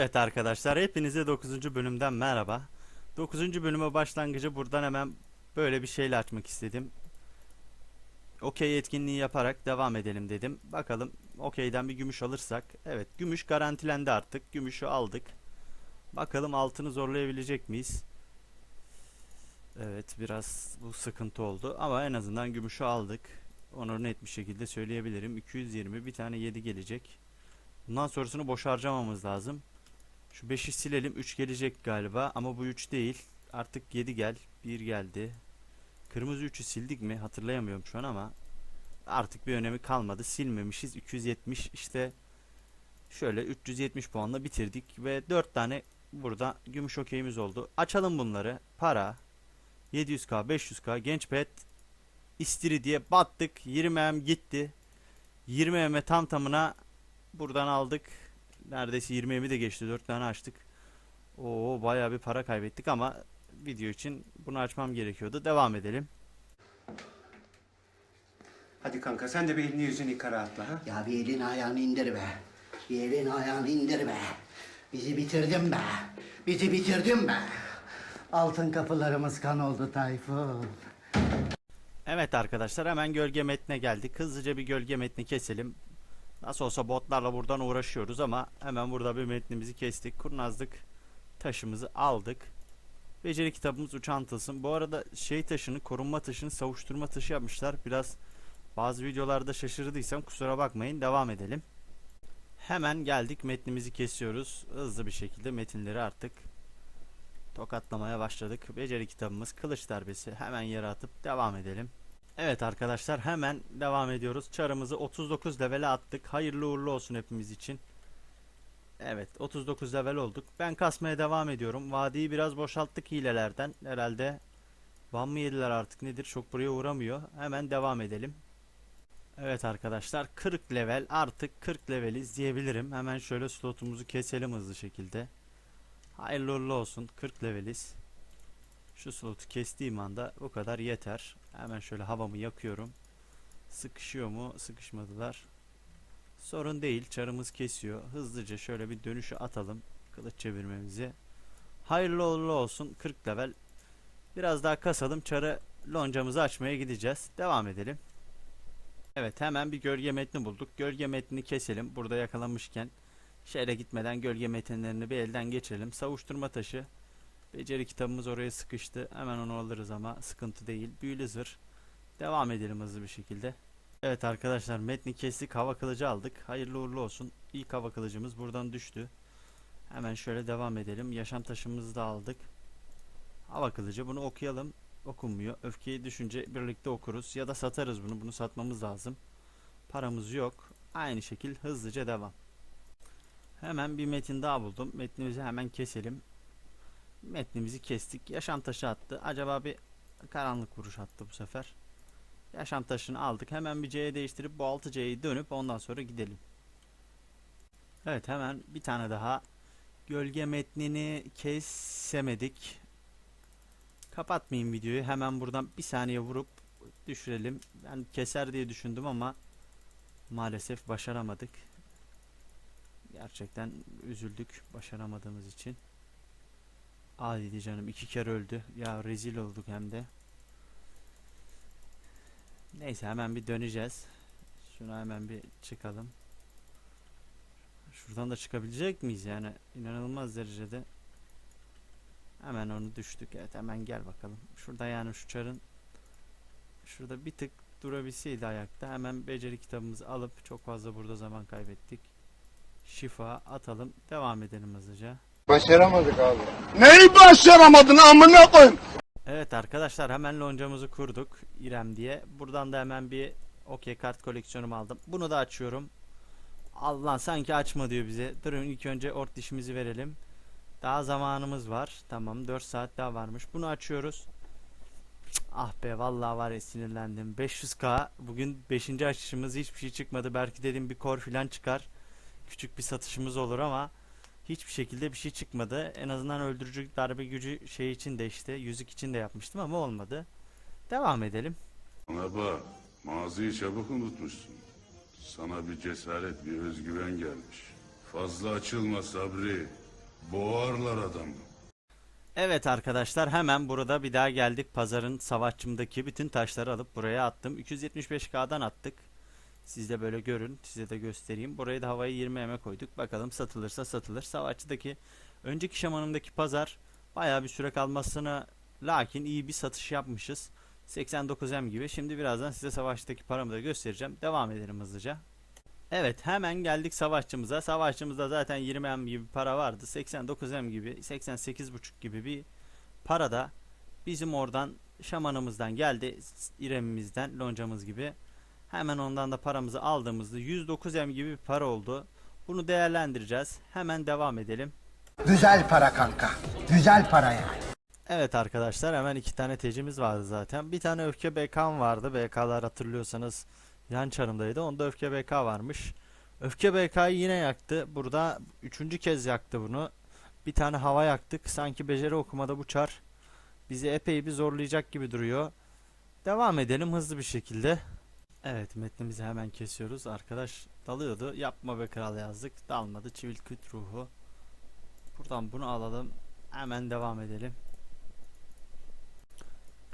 Evet arkadaşlar hepinize 9. bölümden merhaba. 9. bölüme başlangıcı buradan hemen böyle bir şeyle açmak istedim. Okey etkinliği yaparak devam edelim dedim. Bakalım okeyden bir gümüş alırsak. Evet gümüş garantilendi artık. Gümüşü aldık. Bakalım altını zorlayabilecek miyiz? Evet biraz bu sıkıntı oldu ama en azından gümüşü aldık. Onu net bir şekilde söyleyebilirim. 220 bir tane 7 gelecek. Bundan sonrasını boş harcamamız lazım. Şu 5'i silelim. 3 gelecek galiba ama bu 3 değil. Artık 7 gel. 1 geldi. Kırmızı 3'ü sildik mi? Hatırlayamıyorum şu an ama artık bir önemi kalmadı. Silmemişiz. 270 işte şöyle 370 puanla bitirdik ve 4 tane burada gümüş okeyimiz oldu. Açalım bunları. Para 700k 500k genç pet istiri diye battık. 20 gitti. 20 tam tamına buradan aldık. Neredeyse 20'mi de geçti. 4 tane açtık. Oo bayağı bir para kaybettik ama video için bunu açmam gerekiyordu. Devam edelim. Hadi kanka sen de bir elini yüzünü yıka rahatla ha. Ya bir elini ayağını indir be. Bir elini ayağını indir be. Bizi bitirdin be. Bizi bitirdin be. Altın kapılarımız kan oldu Tayfun. Evet arkadaşlar hemen gölge metne geldik. Hızlıca bir gölge metni keselim. Nasıl olsa botlarla buradan uğraşıyoruz ama hemen burada bir metnimizi kestik. Kurnazlık taşımızı aldık. Beceri kitabımız uçan tılsım. Bu arada şey taşını, korunma taşını savuşturma taşı yapmışlar. Biraz bazı videolarda şaşırdıysam kusura bakmayın. Devam edelim. Hemen geldik metnimizi kesiyoruz. Hızlı bir şekilde metinleri artık tokatlamaya başladık. Beceri kitabımız kılıç darbesi. Hemen yere atıp devam edelim. Evet arkadaşlar hemen devam ediyoruz. Çarımızı 39 levele attık. Hayırlı uğurlu olsun hepimiz için. Evet 39 level olduk. Ben kasmaya devam ediyorum. Vadiyi biraz boşalttık hilelerden. Herhalde ban mı yediler artık nedir çok buraya uğramıyor. Hemen devam edelim. Evet arkadaşlar 40 level artık 40 leveliz diyebilirim. Hemen şöyle slotumuzu keselim hızlı şekilde. Hayırlı uğurlu olsun 40 leveliz. Şu slotu kestiğim anda bu kadar yeter. Hemen şöyle havamı yakıyorum. Sıkışıyor mu? Sıkışmadılar. Sorun değil. Çarımız kesiyor. Hızlıca şöyle bir dönüşü atalım. Kılıç çevirmemizi. Hayırlı uğurlu olsun. 40 level. Biraz daha kasalım. Çarı loncamızı açmaya gideceğiz. Devam edelim. Evet hemen bir gölge metni bulduk. Gölge metnini keselim. Burada yakalamışken şehre gitmeden gölge metinlerini bir elden geçirelim. Savuşturma taşı. Beceri kitabımız oraya sıkıştı. Hemen onu alırız ama sıkıntı değil. Büyülü zırh. Devam edelim hızlı bir şekilde. Evet arkadaşlar metni kestik. Hava kılıcı aldık. Hayırlı uğurlu olsun. İlk hava kılıcımız buradan düştü. Hemen şöyle devam edelim. Yaşam taşımızı da aldık. Hava kılıcı bunu okuyalım. Okunmuyor. Öfkeyi düşünce birlikte okuruz. Ya da satarız bunu. Bunu satmamız lazım. Paramız yok. Aynı şekil hızlıca devam. Hemen bir metin daha buldum. Metnimizi hemen keselim. Metnimizi kestik. Yaşam taşı attı. Acaba bir karanlık vuruş attı bu sefer. Yaşam taşını aldık. Hemen bir C'ye değiştirip bu 6C'yi dönüp ondan sonra gidelim. Evet hemen bir tane daha. Gölge metnini kesemedik. Kapatmayayım videoyu. Hemen buradan bir saniye vurup düşürelim. Ben keser diye düşündüm ama maalesef başaramadık. Gerçekten üzüldük başaramadığımız için. Hadi canım iki kere öldü. Ya rezil olduk hem de. Neyse hemen bir döneceğiz. Şuna hemen bir çıkalım. Şuradan da çıkabilecek miyiz yani? inanılmaz derecede. Hemen onu düştük. Evet hemen gel bakalım. Şurada yani şu çarın şurada bir tık durabilseydi ayakta hemen beceri kitabımızı alıp çok fazla burada zaman kaybettik. Şifa atalım. Devam edelim hızlıca. Başaramadık abi. Neyi başaramadın amına koyayım? Evet arkadaşlar hemen loncamızı kurduk İrem diye. Buradan da hemen bir okey kart koleksiyonumu aldım. Bunu da açıyorum. Allah sanki açma diyor bize. Durun ilk önce ort dişimizi verelim. Daha zamanımız var. Tamam 4 saat daha varmış. Bunu açıyoruz. Ah be vallahi var ya sinirlendim. 500k bugün 5. açışımız hiçbir şey çıkmadı. Belki dedim bir kor filan çıkar. Küçük bir satışımız olur ama hiçbir şekilde bir şey çıkmadı. En azından öldürücü darbe gücü şey için de işte yüzük için de yapmıştım ama olmadı. Devam edelim. Bak, maziyi çabuk unutmuşsun. Sana bir cesaret, bir özgüven gelmiş. Fazla açılma Sabri. Boğarlar adamı. Evet arkadaşlar hemen burada bir daha geldik. Pazarın savaşçımdaki bütün taşları alıp buraya attım. 275K'dan attık. Siz de böyle görün. Size de göstereyim. Burayı da havaya 20 eme koyduk. Bakalım satılırsa satılır. Savaşçıdaki önceki şamanımdaki pazar bayağı bir süre kalmasına lakin iyi bir satış yapmışız. 89M gibi. Şimdi birazdan size savaştaki paramı da göstereceğim. Devam edelim hızlıca. Evet hemen geldik savaşçımıza. Savaşçımızda zaten 20M gibi para vardı. 89M gibi 88.5 gibi bir para da bizim oradan şamanımızdan geldi. İremimizden loncamız gibi. Hemen ondan da paramızı aldığımızda 109M gibi bir para oldu. Bunu değerlendireceğiz. Hemen devam edelim. Güzel para kanka. Güzel para yani. Evet arkadaşlar hemen iki tane tecimiz vardı zaten. Bir tane öfke BK'm vardı. BK'lar hatırlıyorsanız yan çarımdaydı. Onda öfke BK varmış. Öfke BK'yı yine yaktı. Burada üçüncü kez yaktı bunu. Bir tane hava yaktık. Sanki beceri okumada bu çar bizi epey bir zorlayacak gibi duruyor. Devam edelim hızlı bir şekilde. Evet metnimizi hemen kesiyoruz. Arkadaş dalıyordu. Yapma be kral yazdık. Dalmadı. Çivil küt ruhu. Buradan bunu alalım. Hemen devam edelim.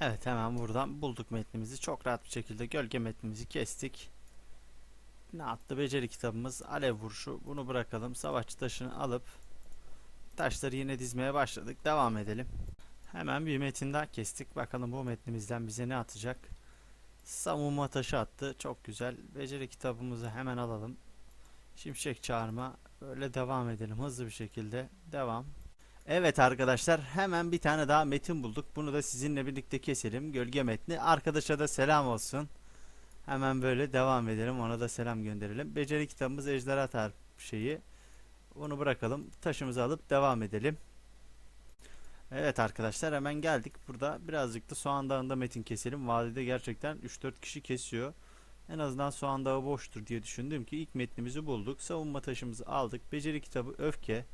Evet hemen buradan bulduk metnimizi. Çok rahat bir şekilde gölge metnimizi kestik. Ne attı? Beceri kitabımız. Alev vuruşu. Bunu bırakalım. Savaşçı taşını alıp taşları yine dizmeye başladık. Devam edelim. Hemen bir metin daha kestik. Bakalım bu metnimizden bize ne atacak? Savunma taşı attı. Çok güzel. Beceri kitabımızı hemen alalım. Şimşek çağırma. Böyle devam edelim hızlı bir şekilde. Devam. Evet arkadaşlar hemen bir tane daha metin bulduk. Bunu da sizinle birlikte keselim. Gölge metni. Arkadaşa da selam olsun. Hemen böyle devam edelim. Ona da selam gönderelim. Beceri kitabımız ejderha tar şeyi. Onu bırakalım. Taşımızı alıp devam edelim. Evet arkadaşlar hemen geldik. Burada birazcık da Soğan Dağı'nda metin keselim. Vadide gerçekten 3-4 kişi kesiyor. En azından Soğan Dağı boştur diye düşündüm ki ilk metnimizi bulduk. Savunma taşımızı aldık. Beceri kitabı öfke.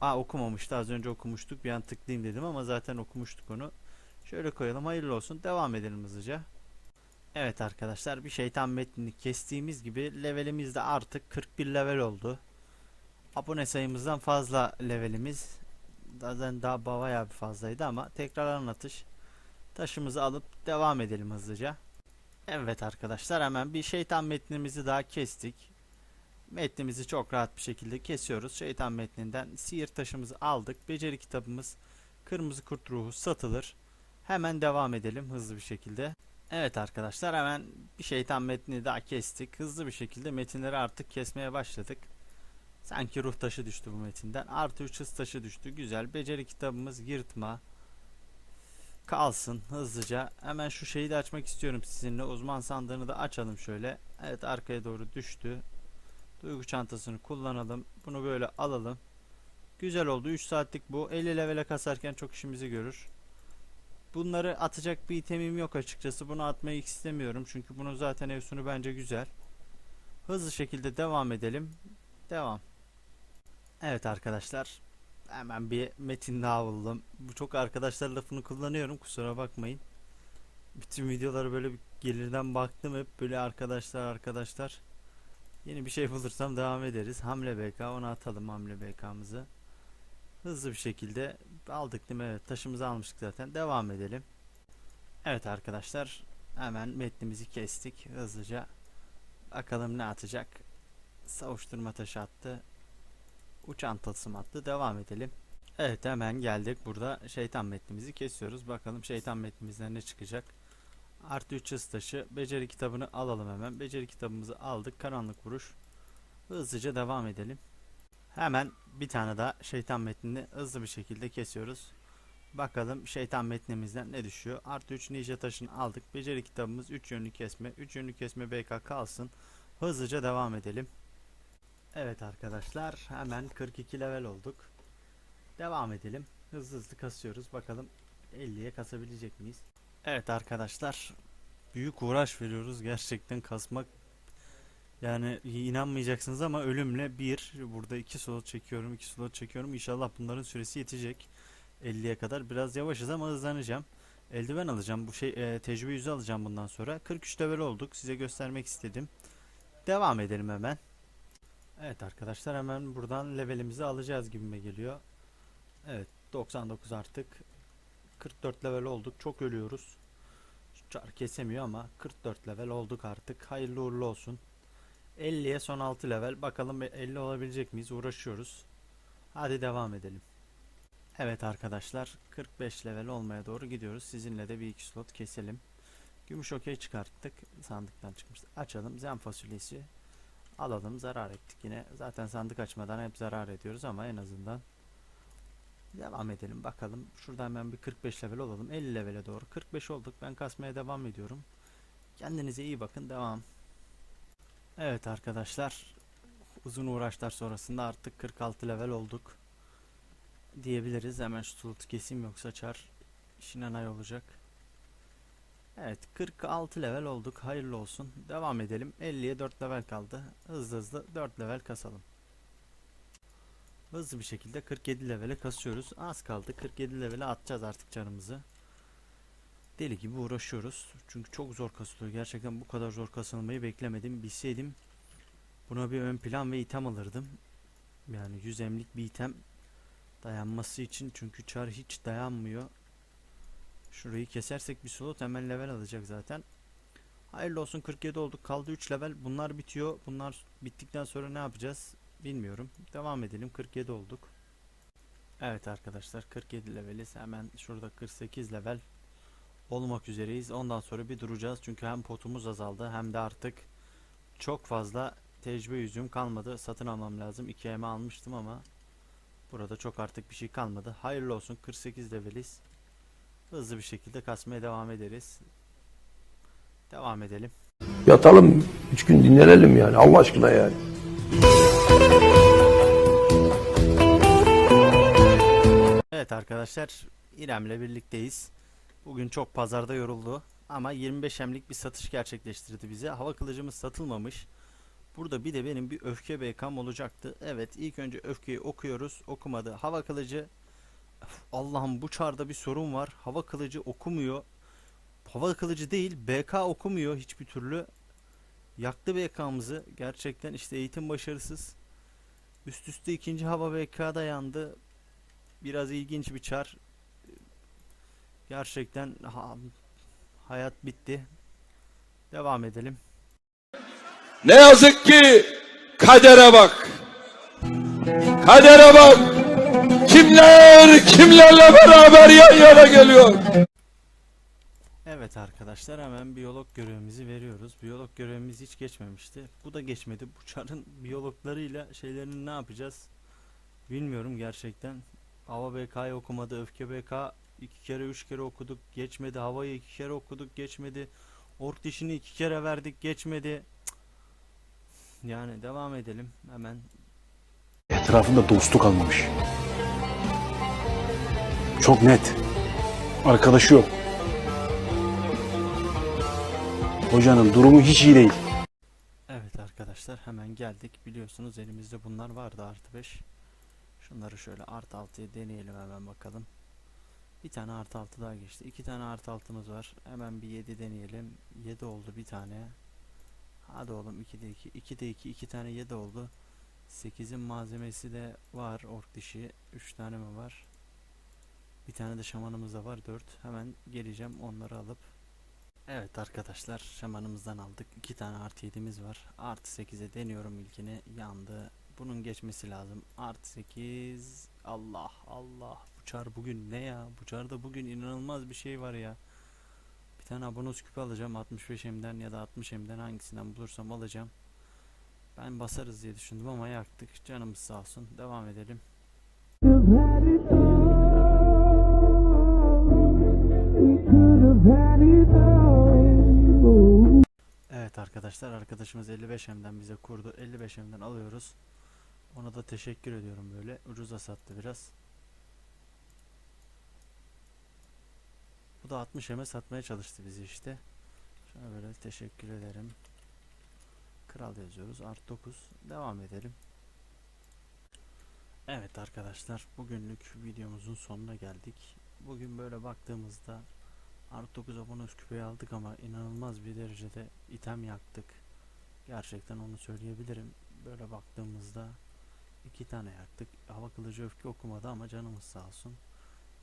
Aa okumamıştı. Az önce okumuştuk. Bir an tıklayayım dedim ama zaten okumuştuk onu. Şöyle koyalım. Hayırlı olsun. Devam edelim hızlıca. Evet arkadaşlar bir şeytan metnini kestiğimiz gibi levelimiz de artık 41 level oldu. Abone sayımızdan fazla levelimiz. Zaten daha bayağı bir fazlaydı ama tekrar anlatış. Taşımızı alıp devam edelim hızlıca. Evet arkadaşlar hemen bir şeytan metnimizi daha kestik. Metnimizi çok rahat bir şekilde kesiyoruz. Şeytan metninden sihir taşımızı aldık. Beceri kitabımız kırmızı kurt ruhu satılır. Hemen devam edelim hızlı bir şekilde. Evet arkadaşlar hemen bir şeytan metnini daha kestik. Hızlı bir şekilde metinleri artık kesmeye başladık. Sanki ruh taşı düştü bu metinden. Artı 3 hız taşı düştü. Güzel. Beceri kitabımız yırtma. Kalsın hızlıca. Hemen şu şeyi de açmak istiyorum sizinle. Uzman sandığını da açalım şöyle. Evet arkaya doğru düştü. Duygu çantasını kullanalım. Bunu böyle alalım. Güzel oldu. 3 saatlik bu. 50 levele kasarken çok işimizi görür. Bunları atacak bir itemim yok açıkçası. Bunu atmayı istemiyorum. Çünkü bunun zaten evsunu bence güzel. Hızlı şekilde devam edelim. Devam. Evet arkadaşlar. Hemen bir metin daha buldum. Bu çok arkadaşlar lafını kullanıyorum. Kusura bakmayın. Bütün videoları böyle bir gelirden baktım hep böyle arkadaşlar arkadaşlar. Yeni bir şey bulursam devam ederiz. Hamle BK onu atalım hamle BK'mızı. Hızlı bir şekilde aldık değil mi? Evet taşımızı almıştık zaten. Devam edelim. Evet arkadaşlar hemen metnimizi kestik hızlıca. Bakalım ne atacak. Savuşturma taşı attı. Uçan tılsım attı. Devam edelim. Evet hemen geldik. Burada şeytan metnimizi kesiyoruz. Bakalım şeytan metnimizden ne çıkacak. Artı 3 hız taşı. Beceri kitabını alalım hemen. Beceri kitabımızı aldık. Karanlık vuruş. Hızlıca devam edelim. Hemen bir tane daha şeytan metnini hızlı bir şekilde kesiyoruz. Bakalım şeytan metnimizden ne düşüyor. Artı 3 ninja taşını aldık. Beceri kitabımız 3 yönlü kesme. 3 yönlü kesme BK kalsın. Hızlıca devam edelim. Evet arkadaşlar hemen 42 level olduk. Devam edelim. Hızlı hızlı kasıyoruz. Bakalım 50'ye kasabilecek miyiz? Evet arkadaşlar büyük uğraş veriyoruz. Gerçekten kasmak yani inanmayacaksınız ama ölümle bir burada iki slot çekiyorum iki slot çekiyorum. İnşallah bunların süresi yetecek. 50'ye kadar biraz yavaşız ama hızlanacağım. Eldiven alacağım. Bu şey e, tecrübe yüzü alacağım bundan sonra. 43 level olduk. Size göstermek istedim. Devam edelim hemen Evet arkadaşlar hemen buradan levelimizi alacağız gibime geliyor. Evet 99 artık. 44 level olduk. Çok ölüyoruz. Çar kesemiyor ama 44 level olduk artık. Hayırlı uğurlu olsun. 50'ye son 6 level. Bakalım 50 olabilecek miyiz? Uğraşıyoruz. Hadi devam edelim. Evet arkadaşlar 45 level olmaya doğru gidiyoruz. Sizinle de bir iki slot keselim. Gümüş okey çıkarttık. Sandıktan çıkmıştı. Açalım. Zen fasulyesi. Alalım. Zarar ettik yine. Zaten sandık açmadan hep zarar ediyoruz ama en azından devam edelim. Bakalım. Şurada hemen bir 45 level olalım. 50 levele doğru. 45 olduk. Ben kasmaya devam ediyorum. Kendinize iyi bakın. Devam. Evet arkadaşlar. Uzun uğraşlar sonrasında artık 46 level olduk. Diyebiliriz. Hemen şu slotu keseyim yoksa çar işine nay olacak. Evet 46 level olduk. Hayırlı olsun. Devam edelim. 50'ye 4 level kaldı. Hızlı hızlı 4 level kasalım. Hızlı bir şekilde 47 levele kasıyoruz. Az kaldı. 47 levele atacağız artık canımızı. Deli gibi uğraşıyoruz. Çünkü çok zor kasılıyor. Gerçekten bu kadar zor kasılmayı beklemedim. Bilseydim buna bir ön plan ve item alırdım. Yani 100 emlik bir item dayanması için. Çünkü çar hiç dayanmıyor. Şurayı kesersek bir slot hemen level alacak zaten. Hayırlı olsun 47 olduk. Kaldı 3 level. Bunlar bitiyor. Bunlar bittikten sonra ne yapacağız? Bilmiyorum. Devam edelim. 47 olduk. Evet arkadaşlar 47 leveliz. Hemen şurada 48 level olmak üzereyiz. Ondan sonra bir duracağız. Çünkü hem potumuz azaldı hem de artık çok fazla tecrübe yüzüğüm kalmadı. Satın almam lazım. 2 eme almıştım ama burada çok artık bir şey kalmadı. Hayırlı olsun 48 leveliz. Hızlı bir şekilde kasmaya devam ederiz. Devam edelim. Yatalım, üç gün dinlenelim yani Allah aşkına yani. Evet arkadaşlar İrem'le birlikteyiz. Bugün çok pazarda yoruldu ama 25 emlik bir satış gerçekleştirdi bize. Hava kılıcımız satılmamış. Burada bir de benim bir öfke BK'm olacaktı. Evet ilk önce öfkeyi okuyoruz. Okumadı. Hava kılıcı Allah'ım bu çarda bir sorun var. Hava kılıcı okumuyor. Hava kılıcı değil BK okumuyor hiçbir türlü. Yaktı BK'mızı. Gerçekten işte eğitim başarısız. Üst üste ikinci hava BK'da yandı. Biraz ilginç bir çar. Gerçekten ha- hayat bitti. Devam edelim. Ne yazık ki kadere bak. Kadere bak. Kimler kimlerle beraber yan yana geliyor. Evet arkadaşlar hemen biyolog görevimizi veriyoruz. Biyolog görevimiz hiç geçmemişti. Bu da geçmedi. Bu çarın biyologlarıyla şeylerini ne yapacağız? Bilmiyorum gerçekten. Hava BK'yı okumadı. Öfke BK iki kere üç kere okuduk. Geçmedi. Havayı iki kere okuduk. Geçmedi. Ork dişini iki kere verdik. Geçmedi. Yani devam edelim. Hemen Etrafında dostluk kalmamış. Çok net. Arkadaşı yok. Hocanın durumu hiç iyi değil. Evet arkadaşlar hemen geldik. Biliyorsunuz elimizde bunlar vardı artı 5. Şunları şöyle artı 6'ya deneyelim hemen bakalım. Bir tane artı 6 daha geçti. İki tane artı 6'mız var. Hemen bir 7 deneyelim. 7 oldu bir tane. Hadi oğlum 2'de 2. 2'de 2. 2 tane 7 oldu. 8'in malzemesi de var ork dişi. 3 tane mi var? Bir tane de şamanımız da var 4. Hemen geleceğim onları alıp Evet arkadaşlar şamanımızdan aldık. iki tane artı 7'miz var. Artı 8'e deniyorum ilkini. Yandı. Bunun geçmesi lazım. Artı 8. Allah Allah. Bu çar bugün ne ya? Bu çarda bugün inanılmaz bir şey var ya. Bir tane abonos küpü alacağım. 65 M'den ya da 60 M'den hangisinden bulursam alacağım. Ben basarız diye düşündüm ama yaktık. Canımız sağ olsun. Devam edelim. Evet arkadaşlar arkadaşımız 55M'den bize kurdu. 55M'den alıyoruz. Ona da teşekkür ediyorum böyle. Ucuza sattı biraz. Bu da 60M'e satmaya çalıştı bizi işte. Şuna böyle teşekkür ederim. Kral yazıyoruz. Art 9. Devam edelim. Evet arkadaşlar bugünlük videomuzun sonuna geldik. Bugün böyle baktığımızda Art 9 abonos küpeyi aldık ama inanılmaz bir derecede item yaktık. Gerçekten onu söyleyebilirim. böyle baktığımızda iki tane yaktık. Hava kılıcı öfke okumadı ama canımız sağ olsun.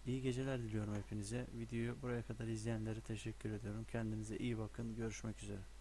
İyi geceler diliyorum hepinize. Videoyu buraya kadar izleyenlere teşekkür ediyorum. Kendinize iyi bakın. Görüşmek üzere.